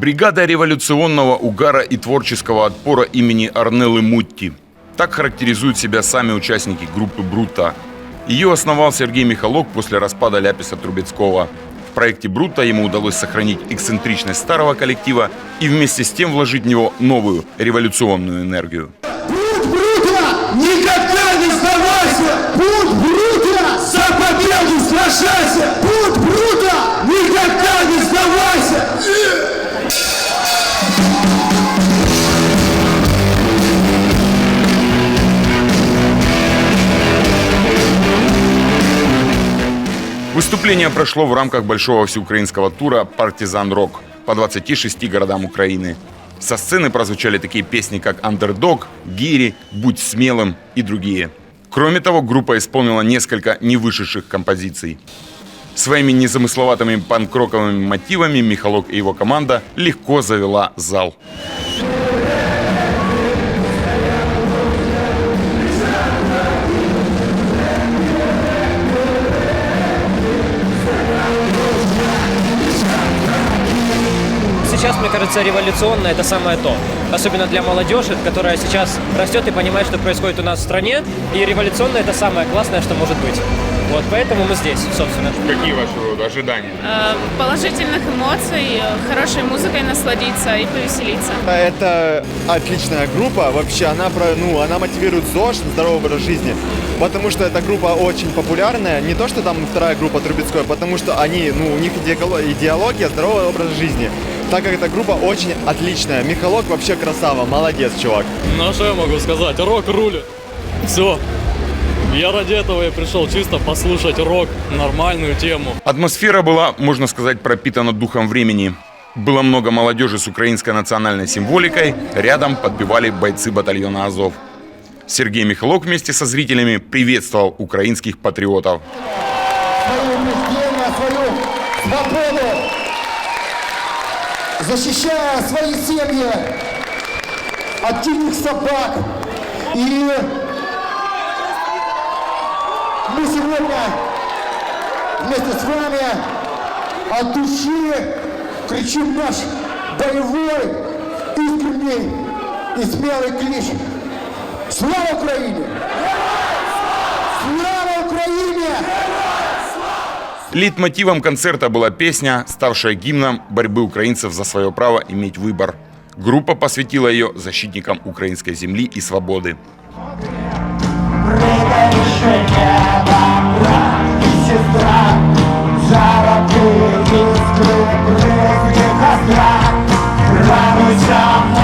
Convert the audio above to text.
Бригада революционного угара и творческого отпора имени Арнеллы Мутти. Так характеризуют себя сами участники группы «Брута». Ее основал Сергей Михалок после распада Ляписа Трубецкого. В проекте «Брута» ему удалось сохранить эксцентричность старого коллектива и вместе с тем вложить в него новую революционную энергию. Путь Брута! Никогда не сдавайся! Путь Брута! За победу сражайся! Не сдавайся! Выступление прошло в рамках большого всеукраинского тура «Партизан Рок» по 26 городам Украины. Со сцены прозвучали такие песни, как «Андердог», «Гири», «Будь смелым» и другие. Кроме того, группа исполнила несколько невышедших композиций. Своими незамысловатыми панк-роковыми мотивами Михалок и его команда легко завела зал. Сейчас, мне кажется, революционно это самое то. Особенно для молодежи, которая сейчас растет и понимает, что происходит у нас в стране. И революционно это самое классное, что может быть. Вот, поэтому мы здесь, собственно. Какие ваши ожидания? Э, положительных эмоций, хорошей музыкой насладиться и повеселиться. Это отличная группа. Вообще, она, про, ну, она мотивирует ЗОЖ, здоровый образ жизни. Потому что эта группа очень популярная. Не то, что там вторая группа Трубецкой, потому что они, ну, у них идеоло- идеология здорового образа жизни. Так как эта группа очень отличная. Михалок вообще красава, молодец, чувак. Ну что я могу сказать? Рок рулит. Все. Я ради этого и пришел чисто послушать рок, нормальную тему. Атмосфера была, можно сказать, пропитана духом времени. Было много молодежи с украинской национальной символикой, рядом подпевали бойцы батальона «Азов». Сергей Михалок вместе со зрителями приветствовал украинских патриотов. Свободу! Защищая свои семьи от диких собак. И мы сегодня вместе с вами от души кричим наш боевой, искренний и смелый клич. Слава Украине! Слава Украине! Лейтмотивом концерта была песня, ставшая гимном борьбы украинцев за свое право иметь выбор. Группа посвятила ее защитникам украинской земли и свободы. Добра Ojca